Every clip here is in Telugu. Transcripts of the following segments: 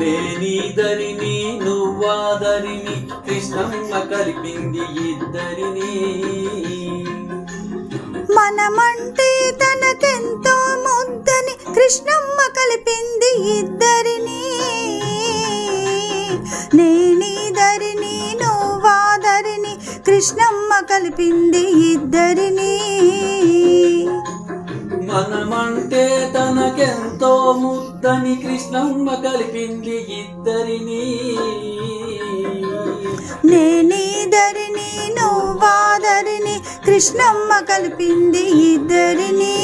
నేనీదరిని నువ్వాదరిని కృష్ణమ్మ కలిపింది ఇద్దరిని. మనమంటే తనకెంతో ముద్దని కృష్ణమ్మ కలిపింది ఇద్దరిని. నేనీదరిని నువ్వాదరిని కృష్ణమ్మ కలిపింది ఇద్దరిని. మనమంటే తనకెంతో ముద్దని కృష్ణమ్మ కలిపింది ఇద్దరిని. నేనీదరిని నువ్వాదరిని కృష్ణమ్మ కలిపింది ఇద్దరిని.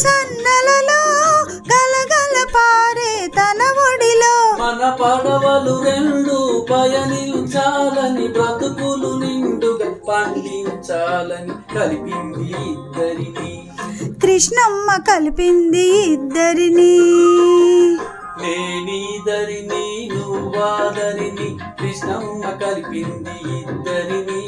సన్నలలో గలగల పారే తన ఒడిలో. మన పడవలు రెండు పయనించాలని బ్రతుకులు నిండుగా పండించాలని కలిపింది ఇద్దరిని. కృష్ణమ్మ కలిపింది ఇద్దరిని. నేనీదరిని నువ్వాదరిని కృష్ణమ్మ కలిపింది ఇద్దరిని.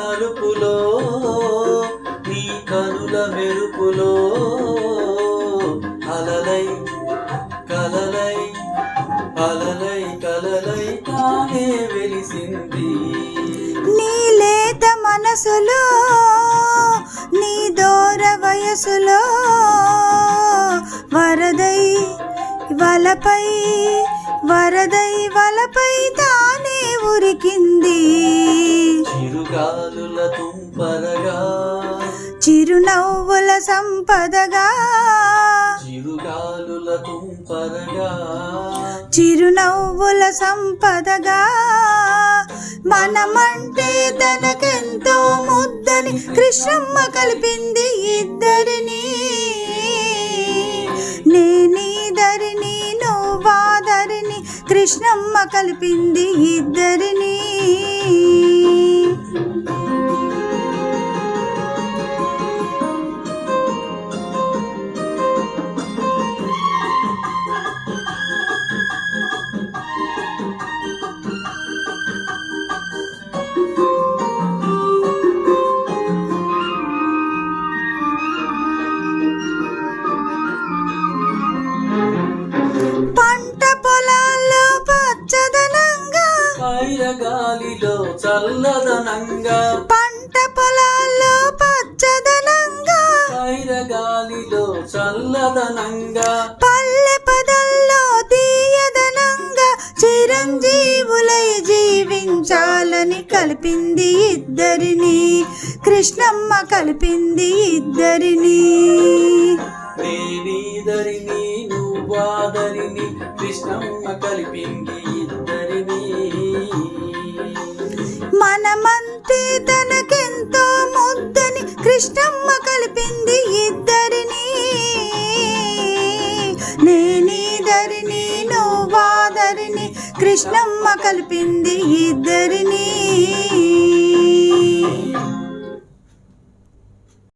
నలుపులో నీ కనుల మెరుపులో. అలలై కలలై అలలై కలలై తానే వెలిసింది. నీ లేత మనసులో నీ దూర వయసులో వరదై వలపై వరదై వలపై తానే ఉరికింది. తుంపరగా చిరునవ్వుల సంపదగా చిరుగాలుల తుంపరగా చిరునవ్వుల సంపదగా. మనమంటే తనకెంతో ముద్దని కృష్ణమ్మ కలిపింది ఇద్దరిని. నేనీదరిని నువ్వాదరిని కృష్ణమ్మ కలిపింది ఇద్దరిని. చల్లదనంగా పంట పొలాల్లో పచ్చదనంగా గాలిలో చల్లదనంగా పల్లె పదల్లో తీయదనంగా చిరంజీవులై జీవించాలని కలిపింది ఇద్దరిని కృష్ణమ్మ కలిపింది ఇద్దరిని. నేనీదరిని నువ్వాదరిని కృష్ణమ్మ కలిపింది చూస్తే తనకెంతో ముద్దని కృష్ణమ్మ కలిపింది ఇద్దరిని. నేనీదరిని నువ్వాదరిని కృష్ణమ్మ కలిపింది ఇద్దరిని.